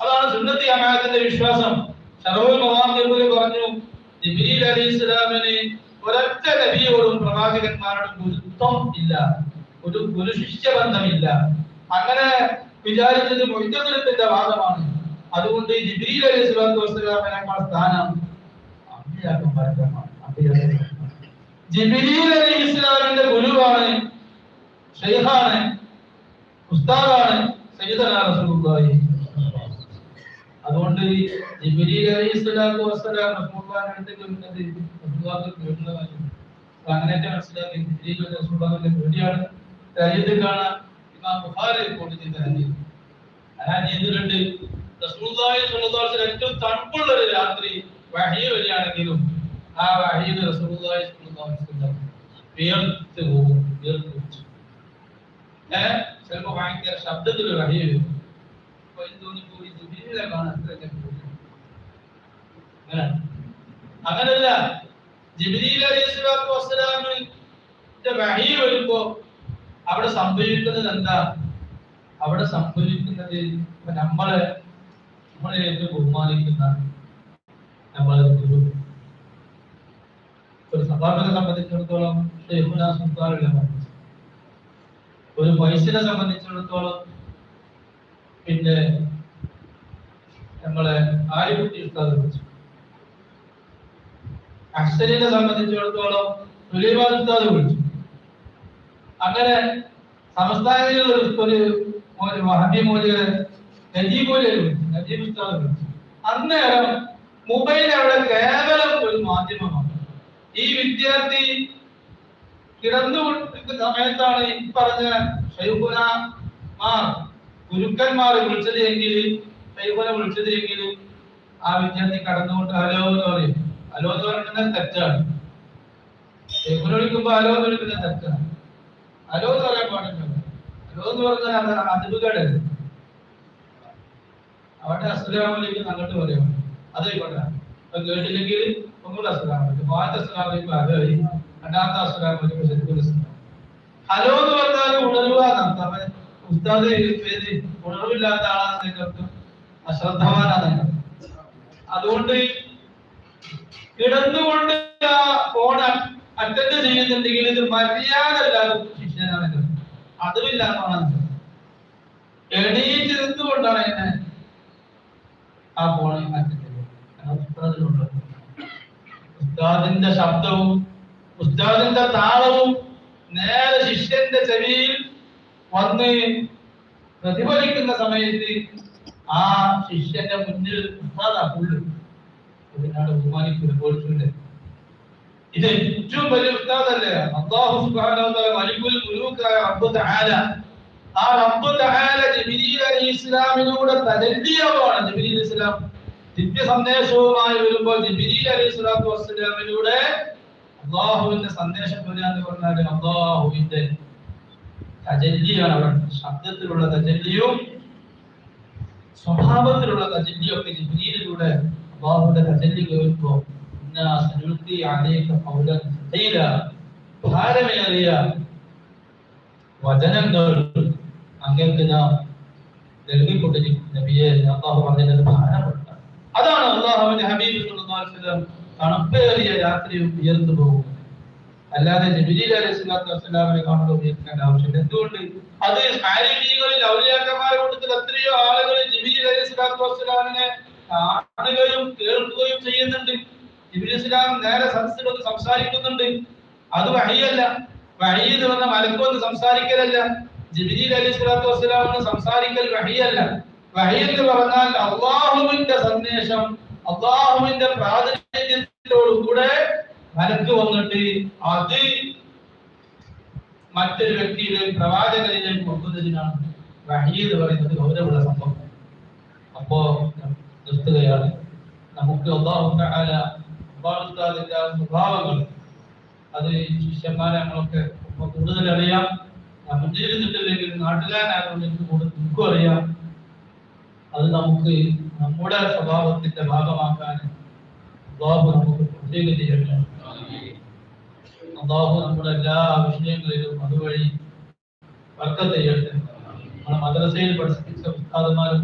അതാണ് സുന്നത്തി അമാത്തിന്റെ വിശ്വാസം. ഷറോൽ മവാഖിബിൽ പറഞ്ഞു ജിബ്രീൽ അലൈഹി സ്വലാമിന് ഒരൊറ്റ നബിയോടും പ്രവാചകന്മാരോടും ഗുരുത്വം ഇല്ല. ഒരു ഗുരു ശിഷ്യ ബന്ധമില്ല. അങ്ങനെ വിചാരിച്ചത് മൊയ്തത്തിന്റെ വാദമാണ്. അതുകൊണ്ട് ജിബ്രീൽ അലൈഹി സ്വലാത്തു വസ്സലാമിനേക്കാൾ സ്ഥാനം ജിബ്രീൽ അലൈഹി ഇസ്ലാമിന്റെ ഗുരുവാണ് ഷെയ്ഖാണ് ഉസ്താദാണ് അതുകൊണ്ട് ജിബ്രീൽ അലൈഹി സ്വലാത്തു വസ്സലാം റസൂലുള്ളാഹിന്റെ അടുത്തേക്ക് വരുന്നത് റസൂലുള്ളാഹിക്ക് പേടിയുള്ളതാണ് അപ്പൊ അങ്ങനെയൊക്കെ മനസ്സിലാക്കി റസൂലുള്ളാഹിന്റെ പേടിയാണ്. കാണാൻ ഇമാം ബുഖാരി റിപ്പോർട്ട് ചെയ്ത ഹദീസ്. ആ റസൂലുള്ളാഹി സ്വല്ലല്ലാഹു അലൈഹി വസല്ലം ഏറ്റവും തണുപ്പുള്ള ഒരു രാത്രി വഹി വരികയാണെങ്കിലും ആ വഹിയിൽ റസൂലുള്ളാഹി സ്വല്ലല്ലാഹു അലൈഹി വസല്ലം വിയർത്ത് പോകും ചിലപ്പോ ഭയങ്കര ശബ്ദത്തിൽ വഹി വരും. അപ്പൊ ഇത് തോന്നി പോയി? അത്രയൊക്കെ അങ്ങനല്ല. വരുമ്പോ അവിടെ സംഭവിക്കുന്നത് എന്താ? അവിടെ സംഭവിക്കുന്നത് നമ്മളെ നമ്മളെ ഏറ്റവും ബഹുമാനിക്കുന്ന നമ്മളെ ഗുരു ഒരു സഭാബിനെ സംബന്ധിച്ചിടത്തോളം അമീൻ. ഒരു വയസ്സിനെ സംബന്ധിച്ചിടത്തോളം പിന്നെ നമ്മളെ ആര്യകുട്ടി ഉസ്താദ് സംബന്ധിച്ചിടത്തോളം തുല്യവാദിത്താതെ വിളിച്ചു. അങ്ങനെ സംസ്ഥാനങ്ങളിൽ ഒരു ഒരു നജീബ് നജീബ് ഉസ്താദ് വിളിച്ചു. അന്നേരം മൊബൈൽ അവിടെ കേവലം ഒരു മാധ്യമമാണ്. ഈ വിദ്യാർത്ഥി കിടന്നുകൊണ്ടിരിക്കുന്ന സമയത്താണ് ഈ പറഞ്ഞ ഗുരുക്കന്മാർ വിളിച്ചത് എങ്കിൽ വിളിച്ചത് എങ്കിൽ ആ വിദ്യാർത്ഥി കടന്നുകൊണ്ട് ഹലോ എന്ന് പറയും. ഹലോ എന്ന് പറയുന്നത് തെറ്റാണ്. വിളിക്കുമ്പോ ഹലോ എന്ന് വിളിക്കുന്നത് തെറ്റാണ്. ഹലോ എന്ന് പറയാൻ പാടില്ല. ഹലോ എന്ന് പറഞ്ഞാൽ അത് അതിവുകേട് അവിടെ അസ്സലാമലൈക്കും അങ്ങോട്ട് പറയാം. അതായിക്കോട്ടെ. കേട്ടില്ലെങ്കിൽ ഒന്നുകൂടെ ആദ്യത്തെ രണ്ടാമത്തെ അസ്സലാമലൈക്കും ശരിക്കും അസ്സലാം. ഹലോ എന്ന് പറഞ്ഞാൽ ഉണരുക അവൻ ഉസ്താദ് പേര് ഉണർവില്ലാത്ത ആളാണെന്നൊക്കെ അർത്ഥം. അശ്രദ്ധവാനാണ്. അതുകൊണ്ട് കിടന്നുകൊണ്ട് ആ ഫോൺ അറ്റൻഡ് ചെയ്യുന്നുണ്ടെങ്കിൽ ഇത് മര്യാദ അല്ലാതെ ശിക്ഷനാണ് അതുമില്ലാത്തതാണ് എണീറ്റ് നിന്നുകൊണ്ടാണ് എന്നെ ആ ഫോണിൽ അറ്റൻഡ് ചെയ്യുന്നത് ഉസ്താദിന്റെ ശബ്ദവും ഉസ്താദിന്റെ താളവും നേരെ ശിഷ്യന്റെ ചെവിയിൽ വന്ന് പ്രതിഫലിക്കുന്ന സമയത്ത് ആ ശിഷ്യന്റെ മുന്നിൽ ഉസ്താദാ ഫുള്ള് ഇതിനാണ് ബഹുമാനിക്കുന്നത് പോയിട്ടുണ്ട് ഇത് ഏറ്റവും വലിയ ഉസ്താദല്ലേ? തആല മലിക്കുൽ മുലൂക്കായ റബ്ബ് തആല. ആ റബ്ബ് തആല ജിബ്രീൽ അലി ഇസ്ലാമിലൂടെ തജല്ലിയവാണ് ജിബ്രീൽ ഇസ്ലാം. ദിവ്യ വരുമ്പോൾ അലൈഹി അള്ളാഹുവിന്റെ സന്ദേശം വരിക എന്ന് പറഞ്ഞാൽ അള്ളാഹുവിന്റെ തജല്ലിയാണ് അവൻ. ശബ്ദത്തിലുള്ള തജല്ലിയും സ്വഭാവത്തിലുള്ള തജല്ലിയും ഒക്കെ ജിബ്രീലിലൂടെ അള്ളാഹുവിന്റെ തജല്ലി കേൾക്കുമ്പോൾ ഭാരമേറിയ വചനങ്ങൾ അങ്ങേക്ക് നബിയെ അള്ളാഹു പറഞ്ഞത് ഭാരപ്പെട്ട അതാണ് അള്ളാഹുവിന്റെ ഹബീബ് തണുപ്പേറിയ രാത്രിയും ഉയർന്നു പോകുന്നത്. അല്ലാതെ ജബിലീൽ അലൈഹി സ്വലാത്തു ഉയർത്തേണ്ട ആവശ്യമില്ല. എന്തുകൊണ്ട്? അത് ആരോഗ്യങ്ങളിൽ ഔലിയാക്കന്മാരെ എത്രയോ ആളുകൾ വസ്സലാമിനെ കാണുകയും കേൾക്കുകയും ചെയ്യുന്നുണ്ട്. ജിബിലി ഇസ്ലാം നേരെ സദസ്സിലൊന്ന് സംസാരിക്കുന്നുണ്ട്. അത് വഴിയല്ല. വഴിയിൽ പറഞ്ഞ മലക്കൊന്ന് സംസാരിക്കലല്ല. ജിബിലി അലൈഹി സ്വലാത്തു വസ്സലാമിന് സംസാരിക്കൽ വഹിയല്ല വഹി എന്ന് പറഞ്ഞാൽ അള്ളാഹുവിന്റെ സന്ദേശം അള്ളാഹുവിന്റെ പ്രാതിനിധ്യത്തോടുകൂടെ മനസ്സ് വന്നിട്ട് അത് മറ്റൊരു വ്യക്തിയുടെ പ്രവാചകനിലേക്ക് കൊണ്ടുവന്നതിനാണ് വഹി എന്ന് പറയുന്നത് ഗൗരവമുള്ള സംഭവം. അപ്പോ നിർത്തുകയാണ്. നമുക്ക് സ്വഭാവങ്ങൾ അത് ശിഷ്യന്മാരെ നമ്മളൊക്കെ കൂടുതൽ അറിയാം ഞാൻ മുന്നിൽ നിന്നിട്ടില്ലെങ്കിൽ നാട്ടുകാരനായതുകൊണ്ട് എനിക്ക് കൂടുതൽ ദുഃഖം അറിയാം. അത് നമുക്ക് നമ്മുടെ സ്വഭാവത്തിന്റെ ഭാഗമാക്കാൻ അള്ളാഹു നമുക്ക് പ്രത്യേക ചെയ്യട്ടെ. അള്ളാഹു നമ്മുടെ എല്ലാ വിഷയങ്ങളിലും അതുവഴി വർക്കം ചെയ്യട്ടെ. നമ്മുടെ മദ്രസയിൽ പഠിപ്പിച്ച ഉസ്താദന്മാരും